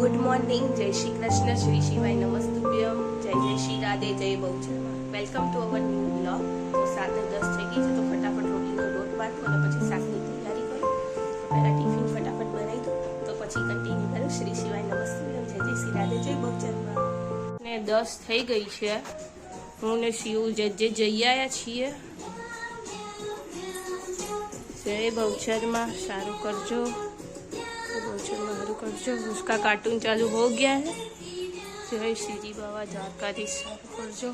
Good morning, જય શ્રી કૃષ્ણ, શ્રી શિવાય નમસ્તુભ્યમ જય જય શ્રી રાધે, જય Bahujan welcome to our new blog તો સાતને દસ થઈ ગઈ છે, તો ફટાફટ રોટલીનો લોટ બાંધો અને પછી શાકની તૈયારી કરો. પહેલાં ટિફિન ફટાફટ બનાવી દો તો પછી કન્ટિન્યુ કરું. શ્રી શિવાય નમસ્તુભ્યમ જય જય શ્રી રાધે, જય બહુજન ને દસ થઈ ગઈ છે. હું ને શિવ જે જે જઈ આવ્યા છીએ. જય બહુચરમાં. સારું કરજો. बच्चों में करजो उसका कार्टून चालू हो गया है जय श्री जी बाबा द्वारकाधीश सारू करजो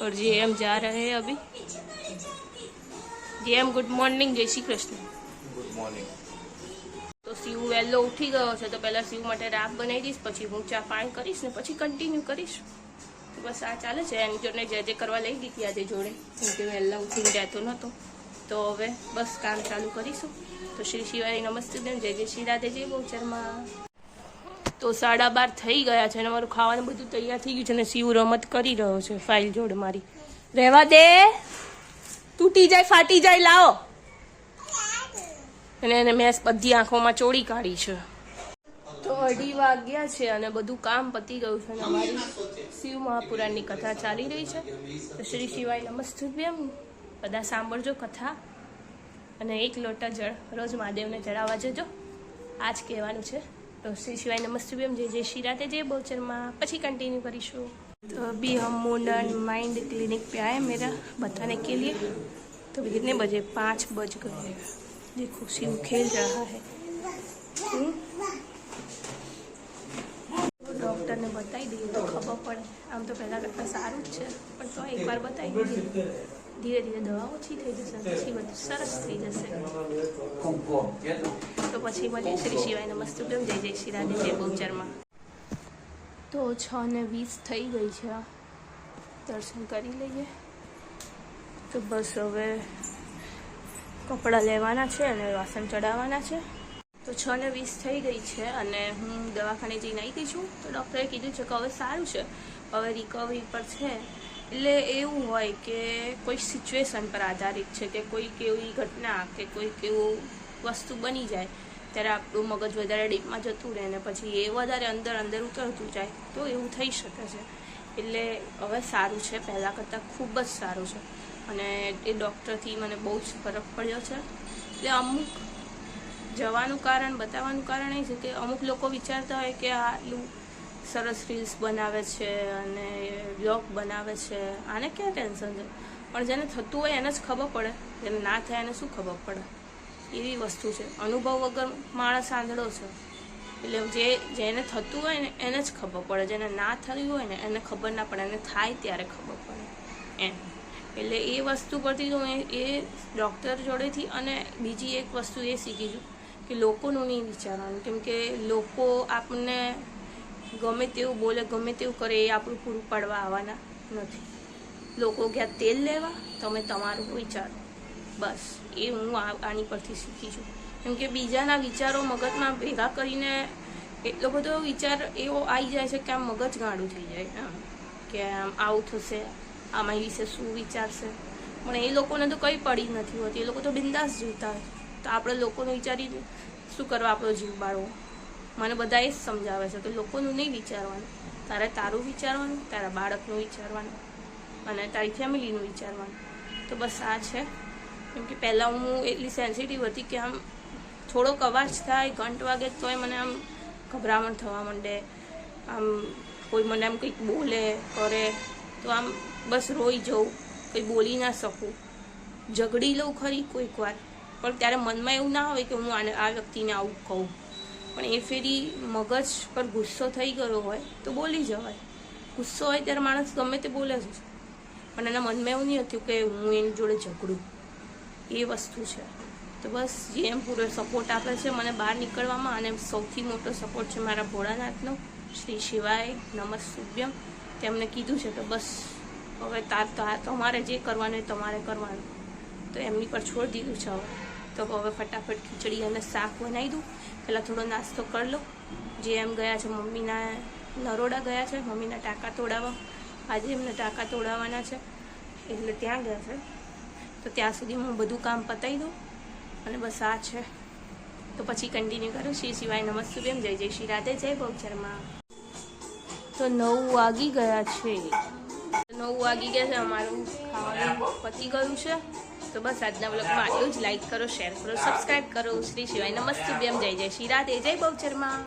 और जी एम जा रहे हैं अभी जी एम गुड मॉर्निंग जय श्री कृष्ण ગુડ મોર્નિંગ તો શિવ વહેલો ઉઠી ગયો છે તો પહેલા શિવ માટે રાબ બનાવી દઈશ પછી હું ચા પાણી કરીશ ને પછી કન્ટિન્યુ કરીશ તો બસ આ ચાલે છે એની જોડે જે જે કરવા લઈ દીધી આજે જોડે કેમ કે વહેલા ઉઠીને રહેતો નહોતો તો હવે બસ કામ ચાલુ કરીશું. તો શ્રી શિવાય નમસ્તે બેન, જય જય શ્રી રાધે, જય બહુચરમાં તો સાડા બાર થઈ ગયા છે અને મારું ખાવાનું બધું તૈયાર થઈ ગયું છે અને શિવ રમત કરી રહ્યો છે, ફાઇલ જોડ મારી. રહેવા દે. તૂટી જાય, ફાટી જાય, લાવો. અને એને મેં બધી આંખોમાં ચોળી કાઢી છે. તો અઢી વાગ્યા છે અને બધું કામ પતી ગયું છે અને અમારી શિવ મહાપુરાણની કથા ચાલી રહી છે. તો શ્રી શિવાય નમસ્તુભ્યમ બધા સાંભળજો કથા અને એક લોટા જળ રોજ મહાદેવને ચડાવવા જજો આ જ કહેવાનું છે તો શ્રી શિવાય નમસ્તુભ્યમ જય જય શ્રી રાધે જય બહુચરમાં પછી कंटिन्यू करीशू तो अभी हम मुंडन माइंड क्लिनिक पे आए मेरा बताने के लिए तो कितने बजे पाँच बज गए हैं देखो शिव खेल रहा है हम्म? ડૉક્ટરને બતાવી દઈએ તો ખબર પડે આમ તો પહેલાં કરતાં સારું જ છે પણ તો એકવાર બતાવી દઈએ ધીરે ધીરે દવા ઓછી થઈ જશે પછી બધું સરસ થઈ જશે. તો પછી મળીએ શ્રી શિવાય નમસ્તુભ્યમ જય જય શ્રી રાધે, જય બહુચરમાં તો છ ને વીસ થઈ ગઈ છે. દર્શન કરી લઈએ. તો બસ હવે કપડાં લેવાના છે અને વાસણ ચડાવવાના છે. તો છ ને વીસ થઈ ગઈ છે અને હું દવાખાને જઈને આવી ગઈ છું. તો ડૉક્ટરે કીધું છે કે હવે સારું છે. હવે રિકવરી પર છે. એટલે એવું હોય કે કોઈ સિચ્યુએશન પર આધારિત છે કે કોઈક એવી ઘટના કે કોઈક એવું વસ્તુ બની જાય, ત્યારે આપણું મગજ વધારે ડીપમાં જતું રહે ને પછી એ વધારે અંદર અંદર ઉતરતું જાય, તો એવું થઈ શકે છે. એટલે હવે સારું છે, પહેલાં કરતાં ખૂબ જ સારું છે. અને એ ડૉક્ટરથી મને બહુ જ ફરક પડ્યો છે. એટલે અમુક જવાનું કારણ, બતાવવાનું કારણ એ છે કે અમુક લોકો વિચારતા હોય કે આટલું સરસ રીલ્સ બનાવે છે અને બ્લોગ બનાવે છે. આને ક્યાં ટેન્શન છે? પણ જેને થતું હોય એને જ ખબર પડે. જેને ના થાય એને શું ખબર પડે? એવી વસ્તુ છે. અનુભવ વગર માણસ આંધળો છે. એટલે જે, જેને થતું હોય ને એને જ ખબર પડે. જેને ના થયું હોય ને એને ખબર ના પડે. એને થાય ત્યારે ખબર પડે. એમ. એટલે એ વસ્તુ પરથી તો હું એ ડૉક્ટર જોડેથી અને બીજી એક વસ્તુ એ શીખી છું કે લોકોનું નહીં વિચારવાનું. કેમ કે લોકો આપણને ગમે તેવું બોલે, ગમે તેવું કરે એ આપણું પૂરું પાડવા આવવાના નથી. લોકો ગયા તેલ લેવા? તમે તમારું વિચારો. બસ, એ હું આની પરથી શીખી છું. કેમ કે બીજાના વિચારો મગજમાં ભેગા કરીને એટલો બધો વિચાર એવો આવી જાય છે કે આમ મગજ ગાંડું થઈ જાય, એમ. કે આમ આવું થશે, આમાં વિશે શું વિચારશે. પણ એ લોકોને તો કંઈ પડી નથી હોતી. એ લોકો તો બિંદાસ જીવતા હોય. તો આપણે લોકોને વિચારી શું કરવા આપણો જીવ બાળવો? મને બધા એ જ સમજાવે છે કે લોકોનું નહીં વિચારવાનું. તારે તારું વિચારવાનું, તારા બાળકનું વિચારવાનું અને તારી ફેમિલીનું વિચારવાનું. તો બસ આ છે. કેમ કે પહેલાં હું એટલી સેન્સિટિવ હતી કે આમ થોડોક અવાજ થાય ઘંટ વાગે તોય મને આમ ગભરામણ થવા માંડે. આમ કોઈ મને આમ કંઈક બોલે, કરે, તો આમ બસ રોઈ જવું, કંઈ બોલી ના શકું. ઝઘડી લઉં ખરી કોઈક વાર, પણ ત્યારે મનમાં એવું ના હોય કે હું આને, આ વ્યક્તિને આવું કહું. પણ એ ફેરી મગજ પર ગુસ્સો થઈ ગયો હોય તો બોલી જવાય. ગુસ્સો હોય ત્યારે માણસ ગમે તે બોલે જ. પણ એના મનમાં એવું નહીં હતું કે હું એની જોડે ઝઘડું. એ વસ્તુ છે. તો બસ જેમ પૂરો સપોર્ટ આપે છે મને બહાર નીકળવામાં અને સૌથી મોટો સપોર્ટ છે મારા ભોળાનાથનો, શ્રી શિવાય નમસ્તુભ્યમ. તેમને કીધું છે કે બસ, હવે તાર તાર તમારે જે કરવાનું એ તમારે કરવાનું. તો એમની પર છોડી દીધું છે હવે. તો હવે ફટાફટ ખીચડી અને શાક બનાવી દઉં. પહેલાં થોડો નાસ્તો કરી લો. જે એમ ગયા છે મમ્મીના નરોડા ગયા છે, મમ્મીના ટાંકા તોડાવવા. આજે એમને ટાંકા તોડાવવાના છે. એટલે ત્યાં ગયા છે. તો ત્યાં સુધી હું બધું કામ પતાવી દઉં અને બસ આ છે. તો પછી કન્ટિન્યુ કરું. શ્રી શિવાય નમસ્તુભ્યમ. જય જય શ્રી રાધે. જય બહુચરમાં તો નવ વાગી ગયા છે. નવ વાગી ગયા છે. અમારું ખાવાનું પતી ગયું છે. તો બસ આજના બ્લોગમાં આટલું જ લાઈક કરો શેર કરો સબસ્ક્રાઈબ કરો. શ્રી શિવાય નમસ્તુભ્યમ જય જય શ્રી રાધે જય બહુચરમાં.